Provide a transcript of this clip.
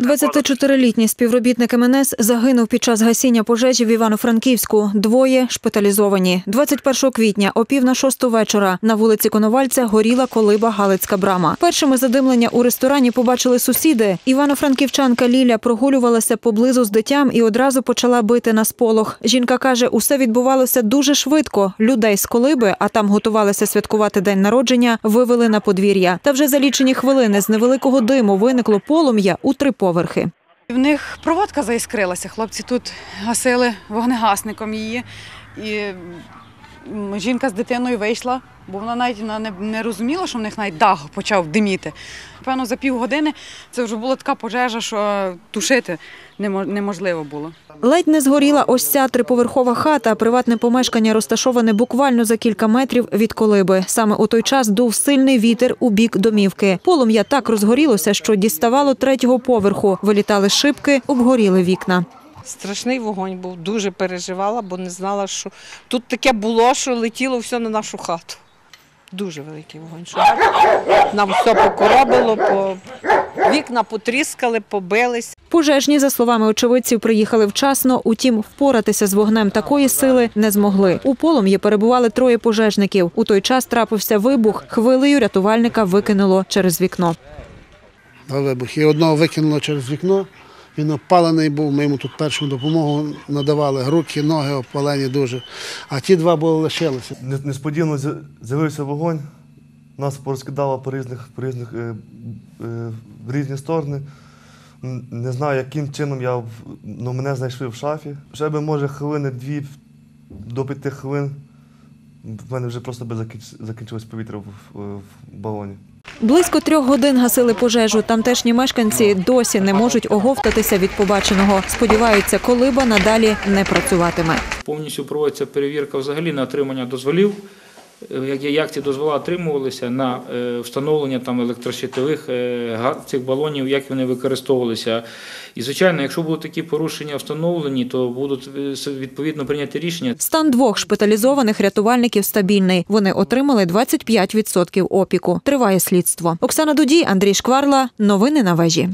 24-літній співробітник МНС загинув під час гасіння пожежі в Івано-Франківську. Двоє шпиталізовані. 21 квітня о пів на шосту вечора на вулиці Коновальця горіла колиба Галицька брама. Першими задимлення у ресторані побачили сусіди. Івано-франківчанка Ліля прогулювалася поблизу з дитям і одразу почала бити на сполох. Жінка каже, усе відбувалося дуже швидко. Людей з колиби, а там готувалися святкувати день народження, вивели на подвір'я. Та вже за лічені хвилини з невеликого диму виникло полум'я у три поверхи. В них проводка заіскрилася. Хлопці тут гасили вогнегасником її. І жінка з дитиною вийшла, бо вона навіть не, не розуміла, що в них навіть дах почав диміти. Певно, за півгодини це вже була така пожежа, що тушити немо- неможливо було. Ледь не згоріла ось ця триповерхова хата. Приватне помешкання розташоване буквально за кілька метрів від колиби. Саме у той час дув сильний вітер у бік домівки. Полум'я так розгорілося, що діставало третього поверху. Вилітали шибки, обгоріли вікна. Страшний вогонь був, дуже переживала, бо не знала, що тут таке було, що летіло все на нашу хату. Дуже великий вогонь. Що нам все покоробило, по... вікна потріскали, побились. Пожежні, за словами очевидців, приїхали вчасно. Утім, впоратися з вогнем такої сили не змогли. У полум'ї перебували троє пожежників. У той час трапився вибух. Хвилею рятувальника викинуло через вікно. Два вибухи. І одного викинуло через вікно. Він опалений був, ми йому тут першу допомогу надавали, руки, ноги опалені дуже. А ті два були лишилися. Несподівано з'явився вогонь, нас порозкидало по різних, по різних е, е, в різні сторони. Не знаю, яким чином я ну, мене знайшли в шафі. Ще би, може, хвилини дві до п'яти хвилин. В мене вже просто би закінчилось повітря в, в, в балоні. Близько трьох годин гасили пожежу. Тамтешні мешканці досі не можуть оговтатися від побаченого. Сподіваються, колиба надалі не працюватиме. Повністю проводиться перевірка взагалі на отримання дозволів. Е, Як, ці дозволи отримувалися на е, встановлення там електрощитових е, цих балонів, як вони використовувалися. І звичайно, якщо будуть такі порушення встановлені, то будуть відповідно прийняти рішення. Стан двох шпиталізованих рятувальників стабільний. Вони отримали 25% опіку. Триває слідство. Оксана Дудій, Андрій Шкварла. Новини на вежі.